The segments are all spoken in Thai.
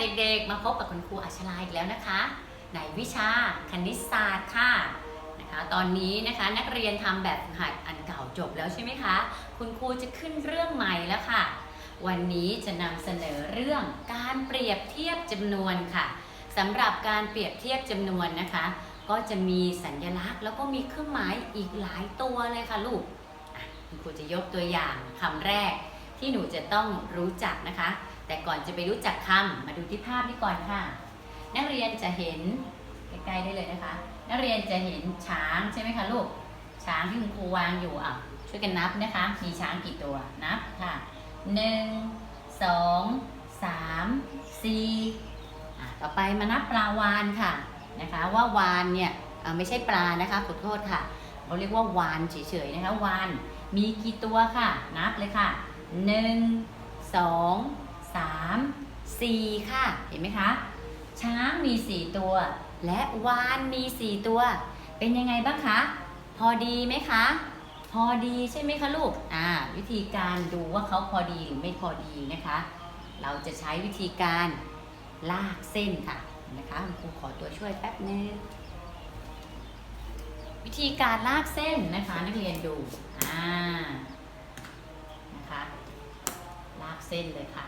เด็กๆ มาพบกับคุณครูอัชราอีกแล้วนะคะ ในวิชาคณิตศาสตร์ค่ะนะคะ ตอนนี้นะคะนักเรียนทำแบบฝึกหัดอันเก่าจบแล้วใช่ไหมคะ คุณครูจะขึ้นเรื่องใหม่แล้วค่ะ วันนี้จะนำเสนอเรื่องการเปรียบเทียบจำนวนค่ะสำหรับการเปรียบเทียบจำนวนนะคะ ก็จะมีสัญลักษณ์แล้วก็มีเครื่องหมายอีกหลายตัวเลยค่ะลูกคุณครูจะยกตัวอย่างคำแรกที่หนูจะต้องรู้จักนะคะ แต่ก่อนจะไปรู้จักคำมาดูที่ภาพนี้ก่อนค่ะ นักเรียนจะเห็นใกล้ๆได้เลยนะคะ นักเรียนจะเห็นช้างใช่ไหมคะลูก ช้างที่คุณครูวางอยู่อะช่วยกันนับนะคะ มีช้างกี่ตัวนับค่ะหนึ่งสองสามสี่อะต่อไปมานับปลาวานค่ะนะคะว่าวานเนี่ยอ่อไม่ใช่ปลานะคะขอโทษค่ะเราเรียกว่าวานเฉยๆนะคะวานมีกี่ตัวค่ะ นับเลยค่ะหนึ่งสอง สามสี่ค่ะ เห็นไหมคะ ช้างมีสี่ตัว และวานมีสี่ตัว เป็นยังไงบ้างคะ พอดีไหมคะ พอดีใช่ไหมคะลูก อ่า วิธีการดูว่าเขาพอดีหรือไม่พอดีนะคะ เราจะใช้วิธีการลากเส้นค่ะ นะคะคุณครูขอตัวช่วยแป๊บนึงวิธีการลากเส้นนะคะนักเรียนดู อ่า นะคะ ลากเส้นเลยค่ะ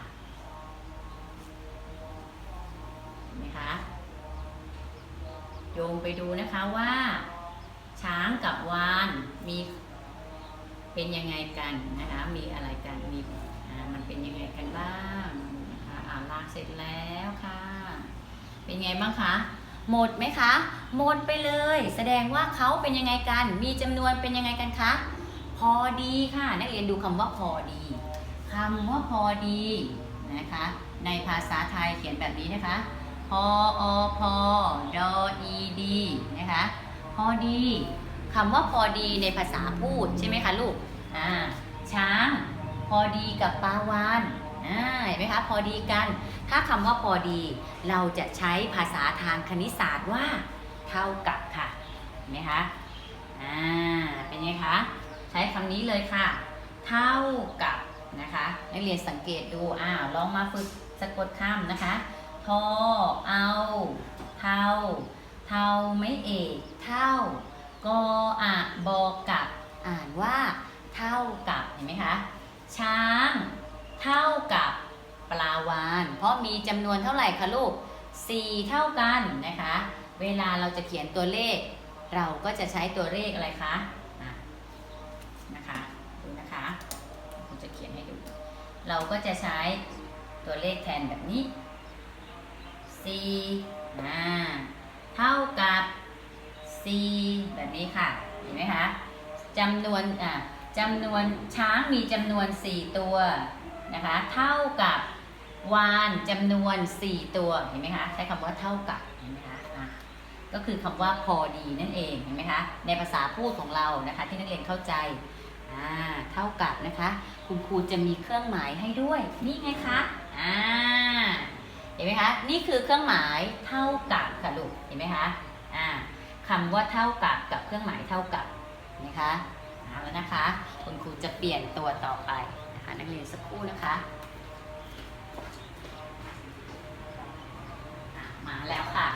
โยงไปดูนะคะว่า ช้างกับวานมีเป็นยังไงกันนะคะ มีอะไรกัน มีมันเป็นยังไงกันบ้างนะคะอ่านลากเสร็จแล้วค่ะ เป็นไงบ้างคะ หมดไหมคะ หมดไปเลย แสดงว่าเขาเป็นยังไงกัน มีจำนวนเป็นยังไงกันคะ พอดีค่ะ นักเรียนดูคำว่าพอดีคำว่าพอดีนะคะ ในภาษาไทยเขียนแบบนี้นะคะ ออพอดออีดีนะคะพอดีคำว่าพอดีในภาษาพูดใช่ไหมคะลูกอ่าช้าง พอดีกับปลาวานอ่าเห็นไหมคะพอดีกัน ถ้าคำว่าพอดี เราจะใช้ภาษาทางคณิตศาสตร์ว่า เท่ากับค่ะเห็นไหมคะอ่าเป็นไงคะใช้คำนี้เลยค่ะ เท่ากับนะคะนักเรียนสังเกตดูอ้าวลองมาฝึกสะกดคำนะคะ ทอเอาเท่าเท่าไม่เอกเท่ากออะบอกกับอ่านว่า เท่ากับเห็นไหมคะช้างเท่ากับปลาวาน เพราะมีจำนวนเท่าไหร่คะลูก 4 เท่ากันนะคะ เวลาเราจะเขียนตัวเลข เราก็จะใช้ตัวเลขอะไรคะอะนะคะดูนะคะผมจะเขียนให้ดู เราก็จะใช้ตัวเลขแทนแบบนี้ 4อ่าเท่ากับ4แบบนี้ค่ะ เห็นไหมคะจำนวนอะจำนวนช้างมีจำนวน 4 ตัวนะคะ เท่ากับวานจำนวน 4 ตัว เห็นไหมคะ ใช้คำว่าเท่ากับ เห็นไหมคะอะก็คือคำว่าพอดีนั่นเอง เห็นไหมคะ ในภาษาพูดของเรานะคะ ที่นักเรียนเข้าใจอ่าเท่ากับนะคะ คุณครูจะมีเครื่องหมายให้ด้วย นี่ไงคะอ่า เห็นไหมคะ นี่คือเครื่องหมายเท่ากับค่ะลูก เห็นไหมคะ อ่าคำว่าเท่ากับกับเครื่องหมายเท่ากับเห็นไหมคะเอาแล้วนะคะ คุณครูจะเปลี่ยนตัวต่อไปนะคะนักเรียนสักครู่นะคะมาแล้วค่ะ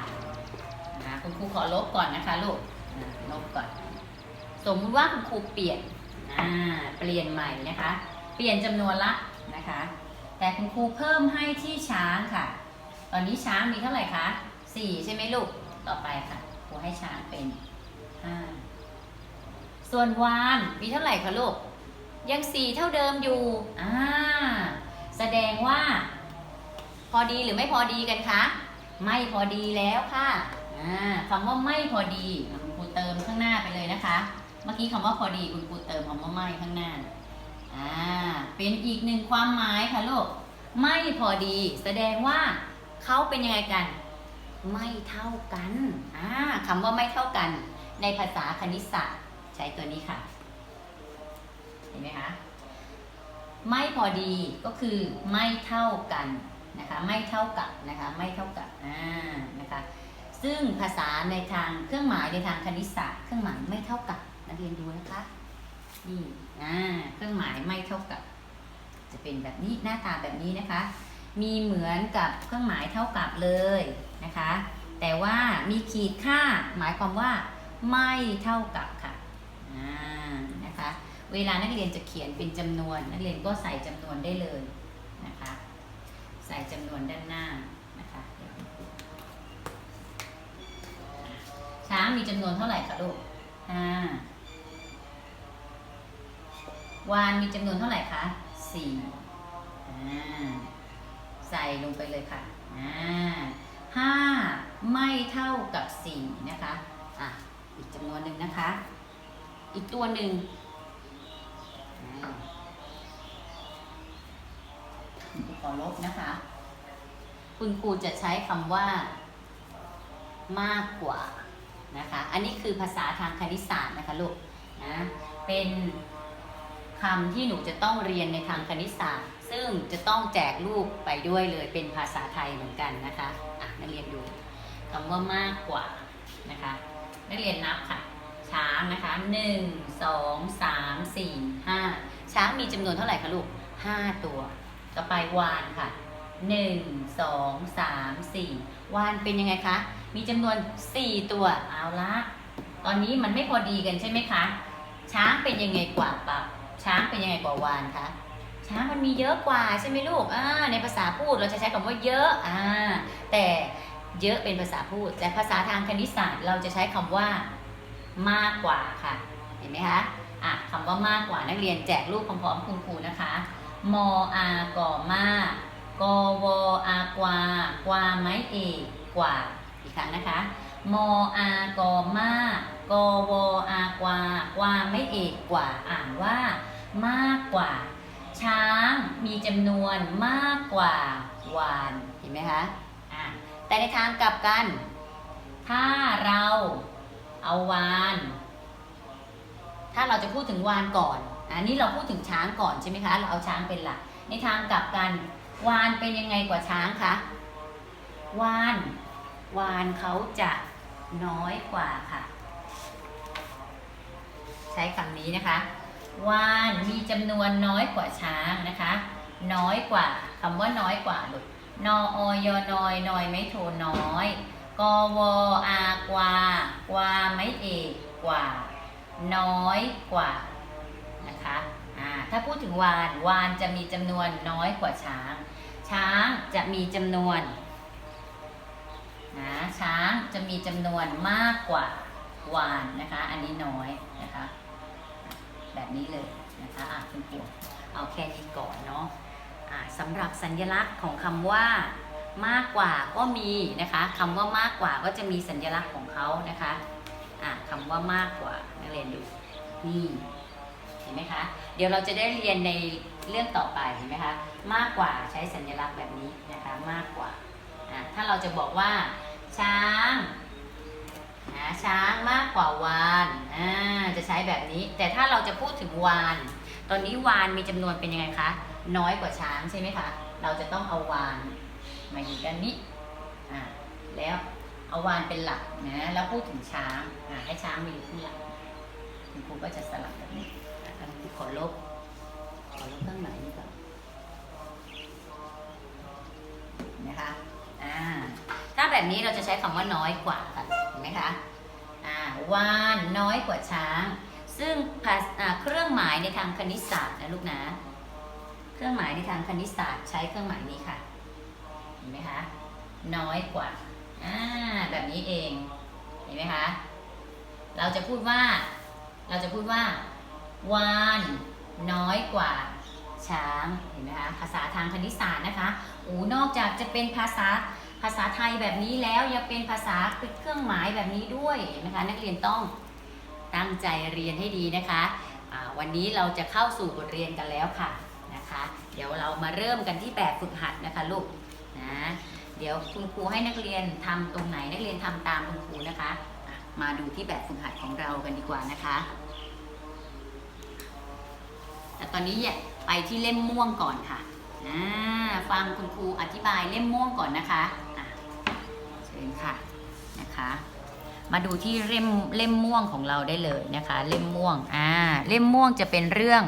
นะคุณครูขอลบก่อนนะคะลูกลบก่อน สมมติว่าคุณครูเปลี่ยนอ่าเปลี่ยนใหม่นะคะ เปลี่ยนจำนวนละนะคะ แต่คุณครูเพิ่มให้ที่ช้างค่ะ ตอนนี้ช้างมีเท่าไหร่คะสี่ใช่ไหมลูก ต่อไปค่ะครูให้ช้างเป็นห้าส่วนวานมีเท่าไหร่คะลูก ยังสี่เท่าเดิมอยู่ อ่า แสดงว่า พอดีหรือไม่พอดีกันคะ ไม่พอดีแล้วค่ะ อ่าคำว่าไม่พอดีคุณครูเติมข้างหน้าไปเลยนะคะ เมื่อกี้คำว่าพอดีคุณครูเติมคำว่าไม่ข้างหน้า อ่า เป็นอีกหนึ่งความหมายค่ะลูก ไม่พอดี แสดงว่า เขาเป็นยังไงกัน ไม่เท่ากันอ่าคำว่าไม่เท่ากัน ในภาษาคณิตศาสตร์ใช้ตัวนี้ค่ะ เห็นไหมคะไม่พอดีก็คือไม่เท่ากันนะคะไม่เท่ากับนะคะไม่เท่ากับอ่านะคะซึ่งภาษาในทางเครื่องหมายในทางคณิตศาสตร์เครื่องหมายไม่เท่ากับนักเรียนดูนะคะนี่อ่าเครื่องหมายไม่เท่ากับ จะเป็นแบบนี้หน้าตาแบบนี้นะคะ มีเหมือนกับเครื่องหมายเท่ากับเลยนะคะ แต่ว่ามีขีดค่าหมายความว่าไม่เท่ากับค่ะนะคะ เวลานักเรียนจะเขียนเป็นจำนวน นักเรียนก็ใส่จำนวนได้เลยนะคะ ใส่จำนวนด้านหน้านะคะช้างมีจำนวนเท่าไหร่คะลูกห้าวานมีจำนวนเท่าไหร่คะสี่อ่า ใส่ลงไปเลยค่ะอ่าห้าไม่เท่ากับสี่นะคะอะอีกจำนวนหนึ่งนะคะ อีกตัวหนึ่งขอลบนะคะ คุณครูจะใช้คำว่า มากกว่านะคะ อันนี้คือภาษาทางคณิตศาสตร์นะคะลูกนะเป็น คำที่หนูจะต้องเรียนในทางคณิตศาสตร์ ซึ่งจะต้องแจกรูปไปด้วยเลยเป็นภาษาไทยเหมือนกันนะคะอะนักเรียนดูคำว่ามากกว่านะคะ นักเรียนนับค่ะ ช้างนะคะหนึ่งสองสามสี่ห้าช้างมีจำนวนเท่าไหร่คะลูกห้าตัวต่อไปวานค่ะหนึ่งสองสามสี่วานเป็นยังไงคะ มีจำนวนสี่ตัวเอาละตอนนี้มันไม่พอดีกันใช่ไหมคะ ช้างเป็นยังไงกว่าปะ ช้างเป็นยังไงกว่าวานคะช้างมันมีเยอะกว่าใช่ไหมลูกอ่าในภาษาพูดเราจะใช้คำว่าเยอะอ่าแต่เยอะเป็นภาษาพูด แต่ภาษาทางคณิตศาสตร์เราจะใช้คำว่ามากกว่าค่ะ เห็นไหมคะอะคำว่ามากกว่านักเรียนแจกรูปพร้อมๆคุณครูนะคะ มอากอมากกวอากวากวาไม้เอกกว่าอีกครั้งนะคะ มอากอมากกวอากวากวาไม่เอกกว่าอ่านว่า มากกว่า ช้างมีจำนวนมากกว่าวานเห็นไหมคะอะแต่ในทางกลับกัน ถ้าเราเอาวาน ถ้าเราจะพูดถึงวานก่อนอันนี้เราพูดถึงช้างก่อนใช่ไหมคะ เราเอาช้างเป็นหลัก ในทางกลับกัน วานเป็นยังไงกว่าช้างคะวานวานเขาจะน้อยกว่าค่ะ ใช้คำนี้นะคะ วานมีจำนวนน้อยกว่าช้างนะคะ น้อยกว่าคำว่าน้อยกว่าลูกนออยนอยนอยไม่โทน้อย กวอากวากวาไม่เอกกว่า น้อยกว่านะคะอ่าถ้าพูดถึงวานวานจะมีจำนวนน้อยกว่าช้าง ช้างจะมีจำนวนนะช้างจะมีจำนวนมากกว่าวานนะคะ อันนี้น้อยนะคะ แบบนี้เลยนะคะอะคุณครูเอาแค่นี้ก่อนเนาะอะสำหรับสัญลักษณ์ของคำว่ามากกว่าก็มีนะคะคำว่ามากกว่าก็จะมีสัญลักษณ์ของเขานะคะอะคำว่ามากกว่านักเรียนดูนี่เห็นไหมคะ เดี๋ยวเราจะได้เรียนในเรื่องต่อไปเห็นไหมคะมากกว่าใช้สัญลักษณ์แบบนี้นะคะมากกว่าอะถ้าเราจะบอกว่าช้าง ช้างมากกว่าวานอ่าจะใช้แบบนี้ แต่ถ้าเราจะพูดถึงวาน ตอนนี้วานมีจำนวนเป็นยังไงคะ น้อยกว่าช้างใช่ไหมคะ เราจะต้องเอาวานมาอยู่ด้านนี้อ่าแล้วเอาวานเป็นหลักนะแล้วพูดถึงช้างอ่าให้ช้างมาอยู่ข้างหลังคุณครูก็จะสลับแบบนี้อะอันนี้ขอลบขอลบข้างไหนนี่ก่อนนะคะอ่า ถ้าแบบนี้เราจะใช้คำว่าน้อยกว่าเห็นไหมคะอ่าวานน้อยกว่าช้าง ซึ่งเครื่องหมายในทางคณิตศาสตร์นะลูกนะเครื่องหมายในทางคณิตศาสตร์ใช้เครื่องหมายนี้ค่ะเห็นไหมคะน้อยกว่าอ่าแบบนี้เองเห็นไหมคะเราจะพูดว่า เราจะพูดว่าวานน้อยกว่าช้างเห็นไหมคะภาษาทางคณิตศาสตร์นะคะโอ้นอกจากจะเป็นภาษาาษาไทยแบบนี้แล้วยังเป็นภาษาเป็นเครื่องหมายแบบนี้ด้วยนไหมคะ นักเรียนต้องตั้งใจเรียนให้ดีนะคะอ่าวันนี้เราจะเข้าสู่บทเรียนกันแล้วค่ะนะคะ เดี๋ยวเรามาเริ่มกันที่แบบฝึกหัดนะคะลูกนะเดี๋ยวคุณครูให้นักเรียนทำตรงไหนนักเรียนทำตามคุณครูนะคะะมาดูที่แบบฝึกหัดของเรากันดีกว่านะคะแต่ตอนนี้ไปที่เล่มม่วงก่อนค่ะฟังคุณครูอธิบายเล่มม่วงก่อนนะคะ เชิญค่ะนะคะ มาดูที่เล่มเล่มม่วงของเราได้เลยนะคะ เล่มม่วงอ่าเล่มม่วงจะเป็นเรื่อง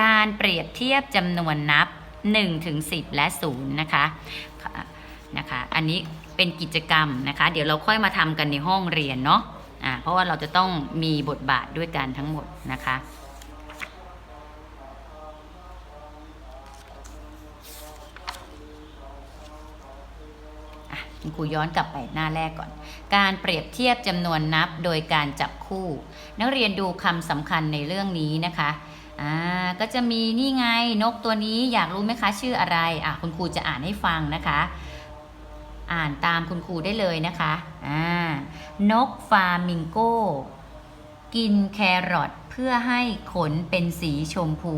การเปรียบเทียบจำนวนนับ1ถึง10 และ0นะคะนะคะ อันนี้เป็นกิจกรรมนะคะ เดี๋ยวเราค่อยมาทำกันในห้องเรียนเนาะอ่าเพราะว่าเราจะต้องมีบทบาทด้วยกันทั้งหมดนะคะ คุณครูย้อนกลับไปหน้าแรกก่อน การเปรียบเทียบจำนวนนับโดยการจับคู่ นักเรียนดูคำสำคัญในเรื่องนี้นะคะอ่าก็จะมีนี่ไงนกตัวนี้อยากรู้ไหมคะชื่ออะไรอะคุณครูจะอ่านให้ฟังนะคะ อ่านตามคุณครูได้เลยนะคะอ่านกฟามิงโก กินแครอท เพื่อให้ขนเป็นสีชมพู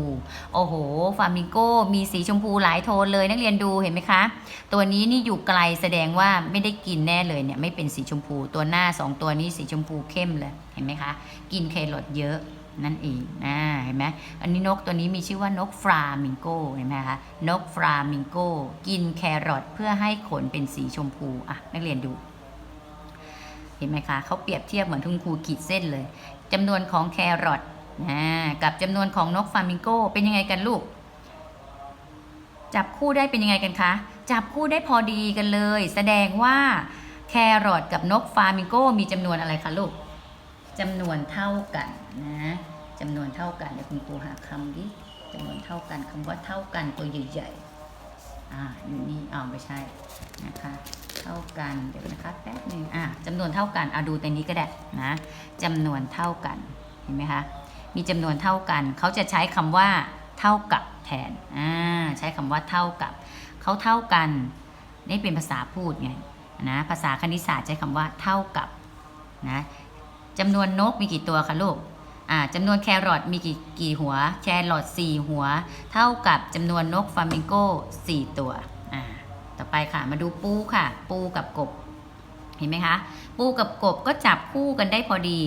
โอ้โห ฟามิงโกมีสีชมพูหลายโทนเลยนักเรียนดูเห็นไหมคะ ตัวนี้นี่อยู่ไกลแสดงว่าไม่ได้กินแน่เลยเนี่ยไม่เป็นสีชมพู ตัวหน้าสองตัวนี้สีชมพูเข้มเลยเห็นไหมคะ กินแครอทเยอะนั่นเองอ่าเห็นไหมอันนี้นกตัวนี้มีชื่อว่านกฟรามิงโกเห็นไหมคะ นกฟรามิงโกกินแครอทเพื่อให้ขนเป็นสีชมพูอะนักเรียนดู เห็นไหมคะเขาเปรียบเทียบเหมือนทุนครูขีดเส้นเลย จำนวนของแครอทกับจำนวนของนกฟามิงโกเป็นยังไงกันลูก จับคู่ได้เป็นยังไงกันคะ จับคู่ได้พอดีกันเลย แสดงว่าแครอทกับนกฟามิงโกมีจำนวนอะไรคะลูกจำนวนเท่ากันนะจำนวนเท่ากันเดี๋ยวคุณครูหาคำดิจำนวนเท่ากันคำว่าเท่ากันตัวใหญ่ๆอ่าอยู่นี่อ้าวไม่ใช่นะคะ เท่ากันเดี๋ยวนะคะแป๊บหนึ่งอะจำนวนเท่ากันเอาดูในนี้ก็ได้นะจำนวนเท่ากันเห็นไหมคะมีจำนวนเท่ากันเขาจะใช้คำว่าเท่ากับแทนอ่าใช้คำว่าเท่ากับเขาเท่ากันนี่เป็นภาษาพูดไงนะภาษาคณิตศาสตร์ใช้คำว่าเท่ากับนะจำนวนนกมีกี่ตัวคะลูกอ่าจำนวนแครอทมีกี่กี่หัว แครอทสี่หัว เท่ากับจำนวนนกฟามิงโกสี่ตัว ไปค่ะ มาดูปูค่ะ ปูกับกบ เห็นไหมคะ ปูกับกบก็จับคู่กันได้พอดี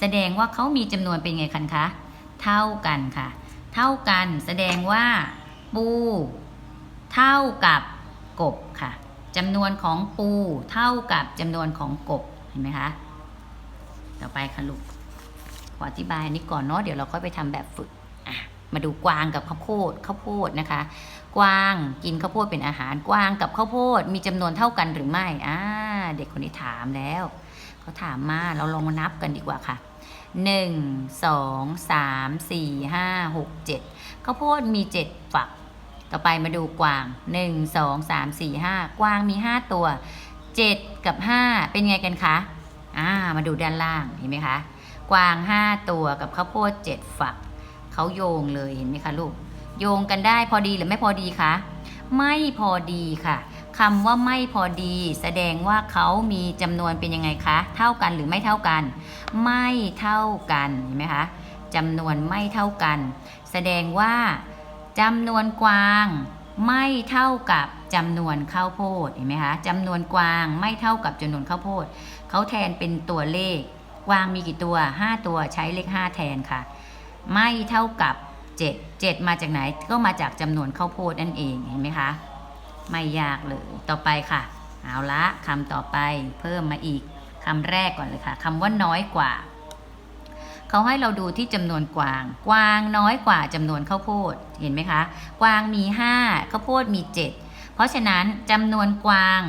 แสดงว่าเขามีจำนวนเป็นไงคันคะ เท่ากันค่ะ เท่ากันแสดงว่า ปู เท่ากับกบค่ะจำนวนของปูเท่ากับจำนวนของกบ เห็นไหมคะ ต่อไปค่ะลูก ขออธิบายนี้ก่อนเนาะ เดี๋ยวเราค่อยไปทำแบบฝึก มาดูกวางกับข้าวโพดข้าวโพดนะคะ กวางกินข้าวโพดเป็นอาหารกวางกับข้าวโพดมีจำนวนเท่ากันหรือไม่อ่าเด็กคนนี้ถามแล้วเขาถามมาเราลองมานับกันดีกว่าค่ะหนึ่งสองสามสี่ห้าหกเจ็ดข้าวโพดมีเจ็ดฝัก ต่อไปมาดูกวางหนึ่งสองสามสี่ห้ากวางมีห้าตัวเจ็ดกับห้าเป็นไงกันคะอ่ามาดูด้านล่างเห็นไหมคะ กวางห้าตัวกับข้าวโพดเจ็ดฝักเขาโยงเลยเห็นไหมคะลูก โยงกันได้พอดีหรือไม่พอดีคะไม่พอดีค่ะคำว่าไม่พอดี แสดงว่าเขามีจำนวนเป็นยังไงคะ เท่ากันหรือไม่เท่ากัน ไม่เท่ากันเห็นไหมคะจำนวนไม่เท่ากัน แสดงว่าจำนวนกวางไม่เท่ากับจำนวนข้าวโพดเห็นไหมคะจำนวนกวางไม่เท่ากับจำนวนข้าวโพดเขาแทนเป็นตัวเลข กวางมีกี่ตัว 5 ตัวใช้เลข 5 แทนค่ะ ไม่เท่ากับ 7 7 มาจากไหนก็มาจากจำนวนข้าวโพดนั่นเองเห็นไหมคะไม่ยากเลยต่อไปค่ะ เอาละคำต่อไปเพิ่มมาอีกคำแรกก่อนเลยค่ะคำว่าน้อยกว่าเขาให้เราดูที่จำนวนกวาง กวางน้อยกว่าจำนวนข้าวโพดเห็นไหมคะ กวางมี 5ข้าวโพดมี 7 เพราะฉะนั้นจำนวนกวาง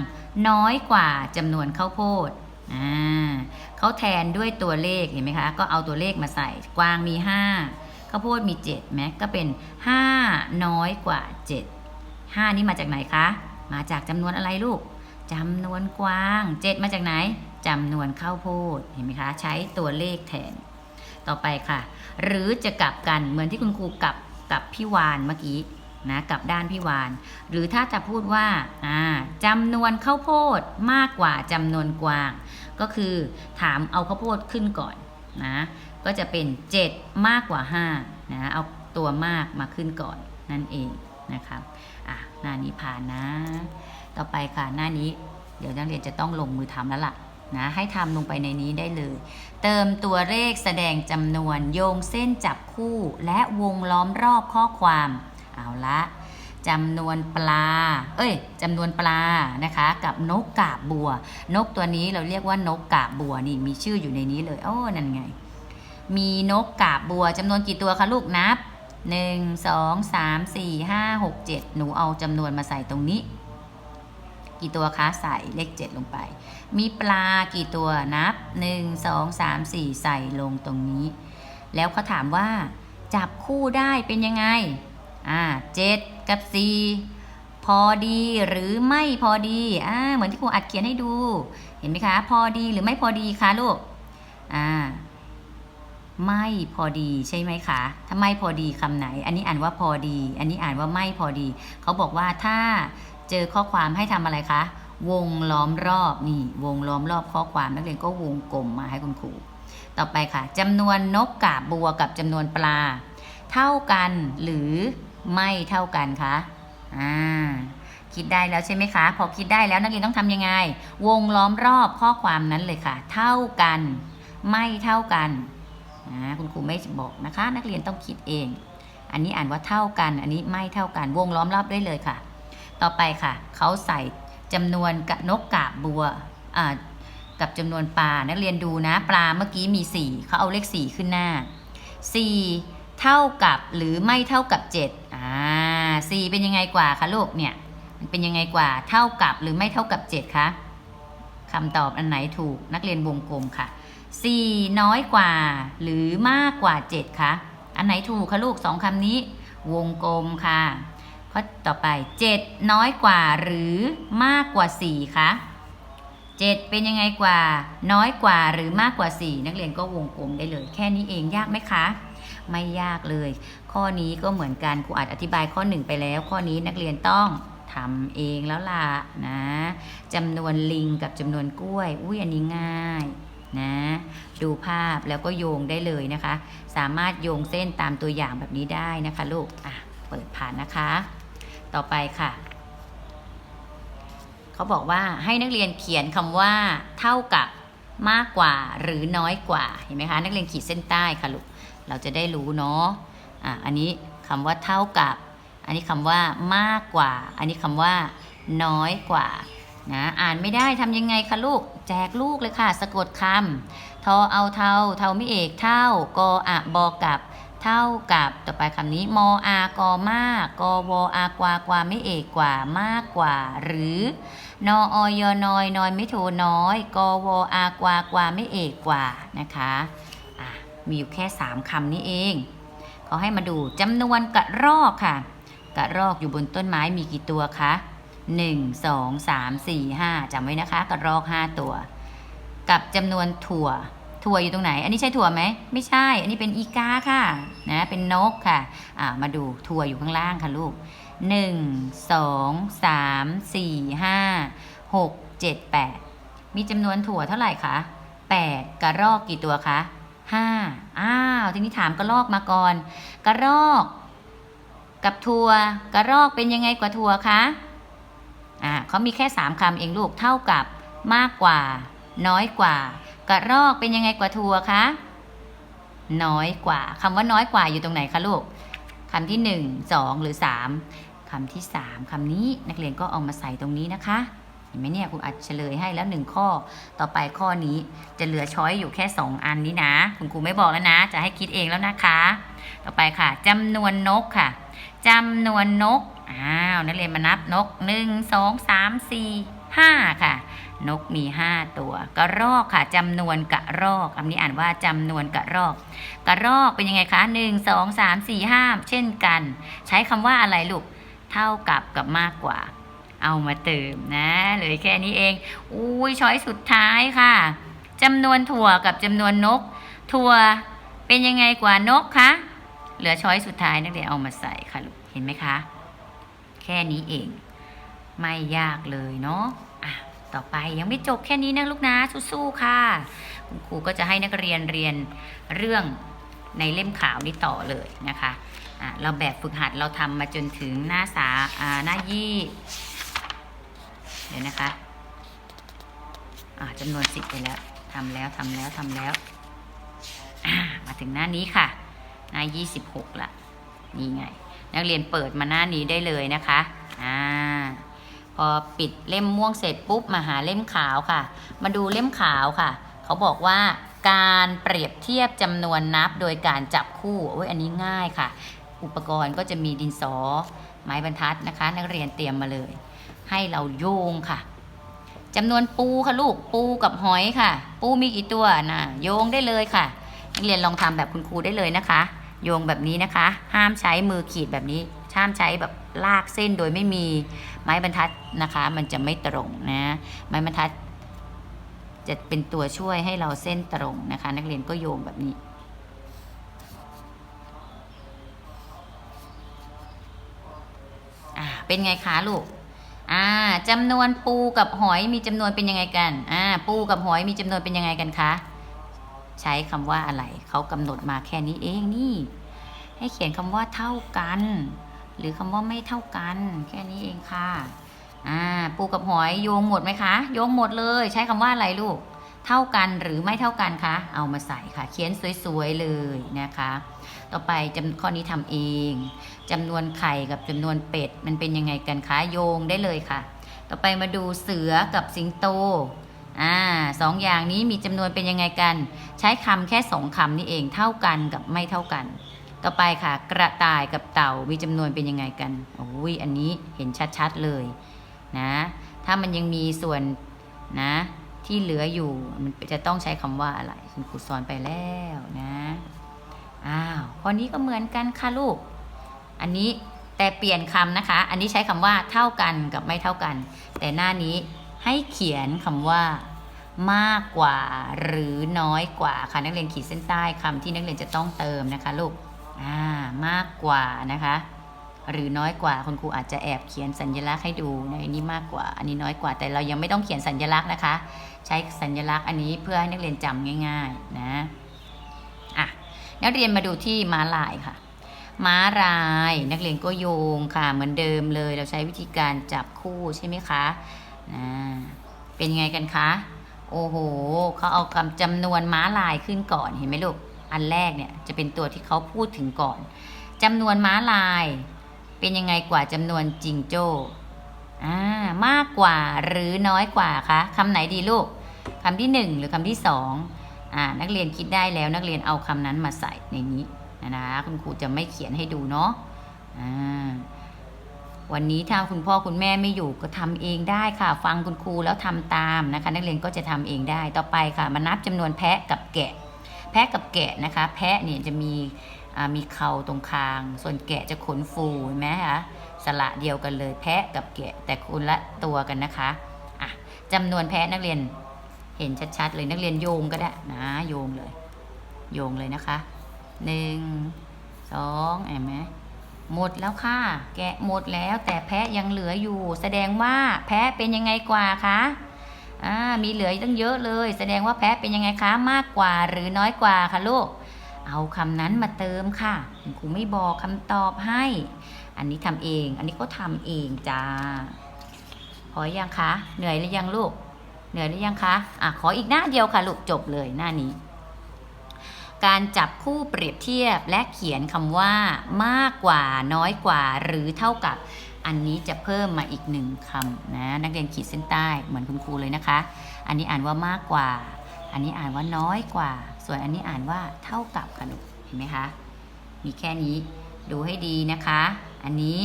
น้อยกว่าจำนวนข้าวโพดอ่าเขาแทนด้วยตัวเลขเห็นไหมคะ ก็เอาตัวเลขมาใส่ กวางมี 5 ข้าวโพดมี7ไหมก็เป็น 5 น้อยกว่า 7 5 นี่มาจากไหนคะ มาจากจำนวนอะไรลูกจำนวนกว้าง 7 มาจากไหนจำนวนข้าวโพดเห็นไหมคะใช้ตัวเลขแทน ต่อไปค่ะ หรือจะกลับกันเหมือนที่คุณครูกลับกับพี่วานเมื่อกี้นะกลับด้านพี่วาน หรือถ้าจะพูดว่าอ่าจำนวนข้าวโพดมากกว่าจำนวนกวาง ก็คือถามเอาข้าวโพดขึ้นก่อนนะ ก็จะเป็น 7 มากกว่า5นะเอาตัวมากมาขึ้นก่อนนั่นเองนะครับอะหน้านี้ผ่านนะ ต่อไปค่ะหน้านี้เดี๋ยวนักเรียนจะต้องลงมือทำแล้วล่ะนะให้ทำลงไปในนี้ได้เลย เติมตัวเลขแสดงจำนวนโยงเส้นจับคู่และวงล้อมรอบข้อความ เอาละจำนวนปลา เอ้ยจำนวนปลานะคะ กับนกกาบบัว นกตัวนี้เราเรียกว่านกกาบบัวนี่มีชื่ออยู่ในนี้เลย โอ้นั่นไง มีนกกาบบัวจำนวนกี่ตัวคะลูกนับหนึ่งสองสามสี่ห้าหกเจ็ดหนูเอาจำนวนมาใส่ตรงนี้ กี่ตัวคะใส่เลขเจ็ดลงไป มีปลากี่ตัวนับหนึ่งสองสามสี่ใส่ลงตรงนี้ แล้วเขาถามว่า จับคู่ได้เป็นยังไง อ่าเจ็ดกับสี่พอดีหรือไม่พอดีอ่าเหมือนที่ครูอัดเขียนให้ดู เห็นไหมคะ พอดีหรือไม่พอดีคะลูกอ่า ไม่พอดีใช่ไหมคะ ถ้าไม่พอดีคำไหน อันนี้อ่านว่าพอดี อันนี้อ่านว่าไม่พอดี เขาบอกว่าถ้าเจอข้อความให้ทำอะไรคะ วงล้อมรอบนี่ วงล้อมรอบข้อความนักเรียนก็วงกลมมาให้คุณครู ต่อไปค่ะจำนวนนกกาบบัวกับจำนวนปลา เท่ากันหรือไม่เท่ากันคะ อ่า คิดได้แล้วใช่ไหมคะ พอคิดได้แล้วนักเรียนต้องทำยังไง วงล้อมรอบข้อความนั้นเลยค่ะ เท่ากัน ไม่เท่ากัน นะคุณครูไม่บอกนะคะ นักเรียนต้องคิดเอง อันนี้อ่านว่าเท่ากัน อันนี้ไม่เท่ากันวงล้อมรอบได้เลยค่ะ ต่อไปค่ะเขาใส่จำนวนกนกกาบบัวกับจำนวนปลานักเรียนดูนะ ปลาเมื่อกี้มี 4เขาเอาเลข 4 ขึ้นหน้า 4 เท่ากับหรือไม่เท่ากับ7อ่า4เป็นยังไงกว่าคะลูกเนี่ยมันเป็นยังไงกว่าเท่ากับหรือไม่เท่ากับ7คะคำตอบอันไหนถูกนักเรียนวงกลมค่ะ 4 น้อยกว่า หรือมากกว่า 7คะอันไหนถูกคะลูกสองคำนี้ วงกลมค่ะข้อต่อไป 7 น้อยกว่าหรือมากกว่า4คะ7 เป็นยังไงกว่า น้อยกว่าหรือมากกว่า 4 นักเรียนก็วงกลมได้เลย แค่นี้เองยากไหมคะ ไม่ยากเลย ข้อนี้ก็เหมือนกันครูอาจอธิบายข้อ 1 ไปแล้ว ข้อนี้นักเรียนต้องทำเองแล้วล่ะนะจำนวนลิงกับจำนวนกล้วย อุ้ยอันนี้ง่าย นะดูภาพแล้วก็โยงได้เลยนะคะ สามารถโยงเส้นตามตัวอย่างแบบนี้ได้นะคะลูกอะเปิดผ่านนะคะ ต่อไปค่ะ เขาบอกว่าให้นักเรียนเขียนคำว่าเท่ากับมากกว่าหรือน้อยกว่าเห็นไหมคะ นักเรียนขีดเส้นใต้ค่ะลูกเราจะได้รู้เนาะอะอันนี้คำว่าเท่ากับ อันนี้คำว่ามากกว่า อันนี้คำว่าน้อยกว่านะอ่านไม่ได้ทำยังไงคะลูก แจกลูกเลยค่ะ สะกดคำทอเอาเทาเทาไม่เอกเท่ากออะบอกับเท่ากับต่อไปคำนี้มอากอมากกวอากวากวาไม่เอกกว่ามากกว่า หรือนออยนอยนอยไม่โทน้อยกวอากวากวาไม่เอกกว่านะคะะมีอยู่แค่ 3คำนี้เองเขาให้มาดูจำนวนกระรอกค่ะ กระรอกอยู่บนต้นไม้มีกี่ตัวคะ 1 2 3 4 5จำไว้นะคะกระรอก 5 ตัว กับจำนวนถั่ว ถั่วอยู่ตรงไหน อันนี้ใช่ถั่วไหม ไม่ใช่ อันนี้เป็นอีกาค่ะ นะ เป็นนกค่ะ อ่า มาดูถั่วอยู่ข้างล่างค่ะลูกหนึ่งสองสามสี่ห้าหกเจ็ดแปดมีจำนวนถั่วเท่าไหร่คะแปดกระรอกกี่ตัวคะห้าอ้าว ทีนี้ถามกระรอกมาก่อน กระรอก กับถั่ว กระรอกเป็นยังไงกว่าถั่วคะ อ่าเขามีแค่สามคำเองลูกเท่ากับมากกว่า น้อยกว่า กระรอกเป็นยังไงกว่าถั่วคะน้อยกว่าคำว่าน้อยกว่าอยู่ตรงไหนคะลูกคำที่หนึ่งสองหรือสามคำที่สามคำนี้นักเรียนก็เอามาใส่ตรงนี้นะคะเห็นไหมเนี่ยครูอัดเฉลยให้แล้วหนึ่งข้อต่อไปข้อนี้จะเหลือช้อยอยู่แค่สองอันนี้นะ คุณครูไม่บอกแล้วนะ จะให้คิดเองแล้วนะคะ ต่อไปค่ะจำนวนนกค่ะจำนวนนก อ้าวนักเรียนมานับนกหนึ่งสองสามสี่ห้าค่ะ นกมี5ตัวกระรอกค่ะจำนวนกระรอกคำนี้อ่านว่าจำนวนกระรอกกระรอกเป็นยังไงคะ1 2 3 4 5เช่นกัน ใช้คำว่าอะไรลูกเท่ากับกับมากกว่า เอามาเติมนะเหลยแค่นี้เอง อุ้ยช้อยสุดท้ายค่ะจำนวนถั่วกับจำนวนนก ถั่วเป็นยังไงกว่านกคะเหลือช้อยสุดท้ายนักเรียนเอามาใส่ค่ะลูกเห็นไหมคะ แค่นี้เอง ไม่ยากเลยเนาะอะต่อไปยังไม่จบแค่นี้นะลูกนะสู้ๆค่ะ คุณครูก็จะให้นักเรียนเรียนเรื่องในเล่มขาวนี้ต่อเลยนะคะอะเราแบบฝึกหัดเราทำมาจนถึงหน้าสาอ่าหน้ายี่ เดี๋ยวนะคะอ่าจำนวนสิบไปแล้วทำแล้วทำแล้วทำแล้ว มาถึงหน้านี้ค่ะ หน้ายี่สิบหกละนี่ไง นักเรียนเปิดมาหน้านี้ได้เลยนะคะอ่าพอปิดเล่มม่วงเสร็จปุ๊บมาหาเล่มขาวค่ะ มาดูเล่มขาวค่ะ เขาบอกว่าการเปรียบเทียบจำนวนนับโดยการจับคู่โอ้ยอันนี้ง่ายค่ะ อุปกรณ์ก็จะมีดินสอ ไม้บรรทัดนะคะ นักเรียนเตรียมมาเลย ให้เราโยงค่ะจำนวนปูค่ะลูกปูกับหอยค่ะ ปูมีกี่ตัวนะโยงได้เลยค่ะ นักเรียนลองทำแบบคุณครูได้เลยนะคะ โยงแบบนี้นะคะ ห้ามใช้มือขีดแบบนี้ห้ามใช้แบบลากเส้นโดยไม่มีไม้บรรทัดนะคะ มันจะไม่ตรงนะ ไม้บรรทัด จะเป็นตัวช่วยให้เราเส้นตรงนะคะ นักเรียนก็โยงแบบนี้อเป็นไงคะลูกอ่าจำนวนปูกับหอยมีจำนวนเป็นยังไงกันอ่าปูกับหอยมีจำนวนเป็นยังไงกันคะ ใช้คำว่าอะไรเขากำหนดมาแค่นี้เองนี่ ให้เขียนคำว่าเท่ากัน หรือคำว่าไม่เท่ากัน แค่นี้เองค่ะอ่าปูกับหอยโยงหมดไหมคะโยงหมดเลย ใช้คำว่าอะไรลูก เท่ากันหรือไม่เท่ากันคะเอามาใส่ค่ะ เขียนสวยๆเลยนะคะ ต่อไปจำข้อนี้ทำเองจำนวนไข่กับจำนวนเป็ดมันเป็นยังไงกันคะโยงได้เลยค่ะ ต่อไปมาดูเสือกับสิงโต อ่าสองอย่างนี้มีจำนวนเป็นยังไงกัน ใช้คำแค่สองคำนี่เองเท่ากันกับไม่เท่ากัน ต่อไปค่ะ กระต่ายกับเต่ามีจำนวนเป็นยังไงกันโอ้ยอันนี้เห็นชัดๆเลยนะถ้ามันยังมีส่วนนะ ที่เหลืออยู่มันจะต้องใช้คำว่าอะไรคุณครูสอนไปแล้วนะอ้าวข้อนี้ก็เหมือนกันค่ะลูก อันนี้แต่เปลี่ยนคำนะคะ อันนี้ใช้คำว่าเท่ากันกับไม่เท่ากัน แต่หน้านี้ ให้เขียนคำว่ามากกว่าหรือน้อยกว่าค่ะนักเรียนขีดเส้นใต้คำที่นักเรียนจะต้องเติมนะคะลูกอ่ามากกว่านะคะ หรือน้อยกว่าคุณครูอาจจะแอบเขียนสัญลักษณ์ให้ดูในนี้มากกว่า อันนี้น้อยกว่าแต่เรายังไม่ต้องเขียนสัญลักษณ์นะคะ ใช้สัญลักษณ์อันนี้เพื่อให้นักเรียนจำง่าย ๆนะอะนักเรียนมาดูที่ม้าลายค่ะ ม้าลายนักเรียนก็โยงค่ะเหมือนเดิมเลย เราใช้วิธีการจับคู่ใช่ไหมคะ นะเป็นไงกันคะ โอ้โหเขาเอาคำจำนวนม้าลายขึ้นก่อนเห็นไหมลูก อันแรกเนี่ยจะเป็นตัวที่เขาพูดถึงก่อนจำนวนม้าลาย เป็นยังไงกว่าจำนวนจิงโจ้อ่ามากกว่าหรือน้อยกว่าคะคำไหนดีลูกคำที่หนึ่งหรือคำที่สองอ่านักเรียนคิดได้แล้วนักเรียนเอาคำนั้นมาใส่ในนี้นะนะคุณครูจะไม่เขียนให้ดูเนาะอ่า วันนี้ถ้าคุณพ่อคุณแม่ไม่อยู่ก็ทำเองได้ค่ะ ฟังคุณครูแล้วทำตามนะคะ นักเรียนก็จะทำเองได้ต่อไปค่ะ มานับจำนวนแพะกับแกะ แพะกับแกะนะคะ แพะเนี่ยจะมีมีเข่าตรงคาง ส่วนแกะจะขนฟูเห็นไหมคะสระเดียวกันเลยแพะกับแกะแต่คนละตัวกันนะคะอะจำนวนแพะนักเรียนเห็นชัดๆเลยนักเรียนโยงก็ได้นะโยงเลย โยงเลยนะคะหนึ่งสองเห็นไหม หมดแล้วค่ะ แกะหมดแล้ว แต่แพะยังเหลืออยู่ แสดงว่าแพะเป็นยังไงกว่าคะอ่ามีเหลือตั้งเยอะเลย แสดงว่าแพะเป็นยังไงคะมากกว่าหรือน้อยกว่าคะลูก เอาคำนั้นมาเติมค่ะคุณครูไม่บอกคำตอบให้ อันนี้ทำเอง อันนี้ก็ทำเองจ้าพอยังคะ เหนื่อยหรือยังลูก เหนื่อยหรือยังคะอะขออีกหน้าเดียวค่ะลูกจบเลยหน้านี้ การจับคู่เปรียบเทียบและเขียนคำว่ามากกว่าน้อยกว่า หรือเท่ากับ อันนี้จะเพิ่มมาอีกหนึ่งคำนะนักเรียนขีดเส้นใต้เหมือนคุณครูเลยนะคะ อันนี้อ่านว่ามากกว่า อันนี้อ่านว่าน้อยกว่า ส่วนอันนี้อ่านว่าเท่ากับค่ะลูกเห็นไหมคะมีแค่นี้ดูให้ดีนะคะ อันนี้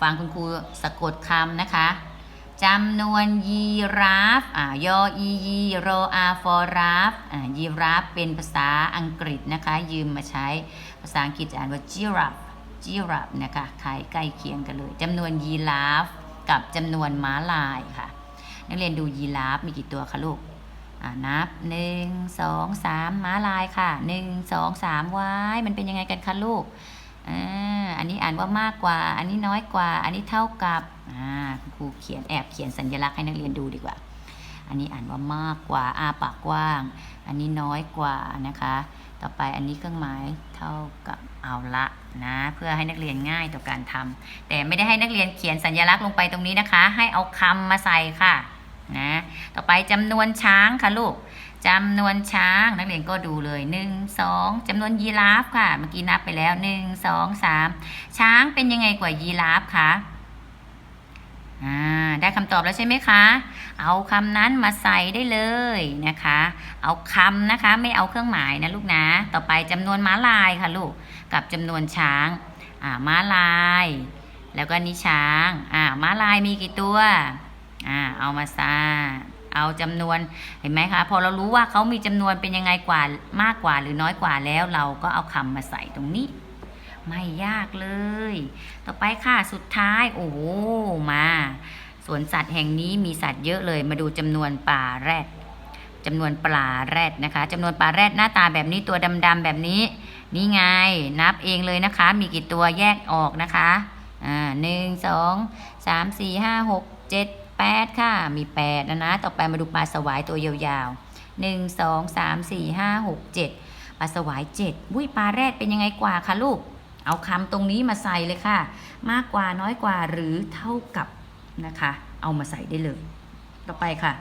ฟังคุณครูสะกดคำนะคะ จำนวนยีราฟอ่ายออียีโรอาฟอราฟอ่ายีราฟเป็นภาษาอังกฤษนะคะ ยืมมาใช้ภาษาอังกฤษจะอ่านว่า giraffe giraffe นะคะคล้ายใกล้เคียงกันเลยจำนวนยีราฟกับจำนวนม้าลายค่ะ นักเรียนดูยีราฟมีกี่ตัวคะลูกอ่านับหนึ่งสองสามม้าลายค่ะหนึ่งสองสามว้ายมันเป็นยังไงกันคะลูก อ่าอันนี้อ่านว่ามากกว่า อันนี้น้อยกว่า อันนี้เท่ากับอ่าครูเขียนแอบเขียนสัญลักษณ์ให้นักเรียนดูดีกว่า อันนี้อ่านว่ามากกว่าอาปากกว้าง อันนี้น้อยกว่านะคะ ต่อไปอันนี้เครื่องหมายเท่ากับเอาละนะเพื่อให้นักเรียนง่ายต่อการทำแต่ไม่ได้ให้นักเรียนเขียนสัญลักษณ์ลงไปตรงนี้นะคะ ให้เอาคำมาใส่ค่ะนะต่อไปจำนวนช้างค่ะลูก จำนวนช้างนักเรียนก็ดูเลยหนึ่งสองจำนวนยีราฟค่ะ เมื่อกี้นับไปแล้วหนึ่งสองสามช้างเป็นยังไงกว่ายีราฟคะอ่าได้คำตอบแล้วใช่ไหมคะ เอาคำนั้นมาใส่ได้เลยนะคะ เอาคำนะคะไม่เอาเครื่องหมายนะลูกนะ ต่อไปจำนวนม้าลายค่ะลูก กับจำนวนช้าง อ่า ม้าลาย แล้วก็นี่ช้าง อ่า ม้าลายมีกี่ตัว อ่า เอามาซา เอาจำนวนเห็นไหมคะ พอเรารู้ว่าเขามีจำนวนเป็นยังไงกว่ามากกว่าหรือน้อยกว่าแล้ว เราก็เอาคำมาใส่ตรงนี้ ไม่ยากเลย ต่อไปค่ะสุดท้ายโอ้โหมาสวนสัตว์แห่งนี้มีสัตว์เยอะเลย มาดูจำนวนปลาแรดจำนวนปลาแรดนะคะจำนวนปลาแรดหน้าตาแบบนี้ตัวดำๆแบบนี้ นี่ไงนับเองเลยนะคะ มีกี่ตัวแยกออกนะคะอ่าหนึ่งสองสามสี่ห้าหกเจ็ด แปดค่ะ มีแปดนะนะ ต่อไปมาดูปลาสวายตัวยาวๆหนึ่งสองสามสี่ห้าหกเจ็ดปลาสวายเจ็ดวุ้ยปลาแรดเป็นยังไงกว่าคะลูก เอาคำตรงนี้มาใส่เลยค่ะ มากกว่าน้อยกว่าหรือเท่ากับนะคะ เอามาใส่ได้เลย ต่อไปค่ะ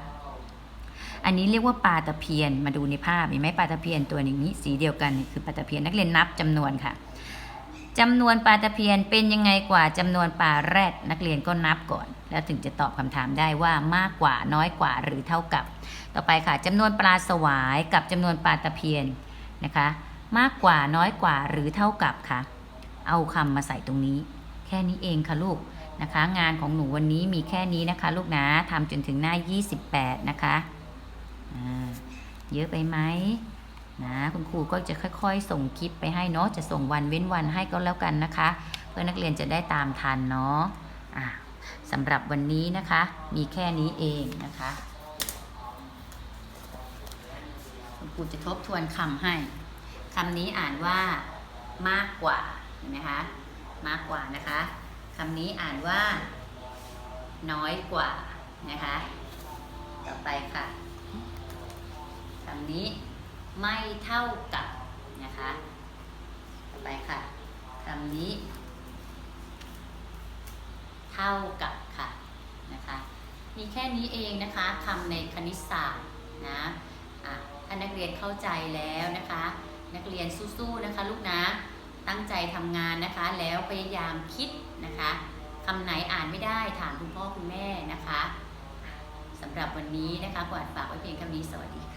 อันนี้เรียกว่าปลาตะเพียน มาดูในภาพเห็นไหมปลาตะเพียนตัวอย่างนี้สีเดียวกัน คือปลาตะเพียนนักเรียนนับจำนวนค่ะ จำนวนปลาตะเพียนเป็นยังไงกว่าจำนวนปลาแรดนักเรียนก็นับก่อน แล้วถึงจะตอบคำถามได้ว่ามากกว่าน้อยกว่าหรือเท่ากับ ต่อไปค่ะจำนวนปลาสวายกับจำนวนปลาตะเพียนนะคะ มากกว่าน้อยกว่าหรือเท่ากับค่ะ เอาคำมาใส่ตรงนี้ แค่นี้เองค่ะลูกนะคะ งานของหนูวันนี้มีแค่นี้นะคะ ลูกนะทำจนถึงหน้า 28 นะคะเยอะไปไหม นะคุณครูก็จะค่อย ๆ ส่งคลิปไปให้เนาะจะส่งวันเว้นวันให้ก็แล้วกันนะคะ เพื่อนักเรียนจะได้ตามทันเนาะะสำหรับวันนี้นะคะ มีแค่นี้เองนะคะ คุณครูจะทบทวนคำให้คำนี้อ่านว่ามากกว่าเห็นไหมคะมากกว่านะคะคำนี้อ่านว่า น้อยกว่านะคะ ต่อไปค่ะคำนี้ ไม่เท่ากับนะคะต่อไปค่ะคำนี้ เท่ากับค่ะนะคะมีแค่นี้เองนะคะคำในคณิตศาสตร์นะะถ้านักเรียนเข้าใจแล้วนะคะ นักเรียนสู้ๆนะคะ ลูกนะตั้งใจทำงานนะคะ แล้วพยายามคิดนะคะคำไหนอ่านไม่ได้ถามคุณพ่อคุณแม่นะคะสำหรับวันนี้นะคะกวาดฝากไว้เพียงเท่านี้สวัสดีค่ะ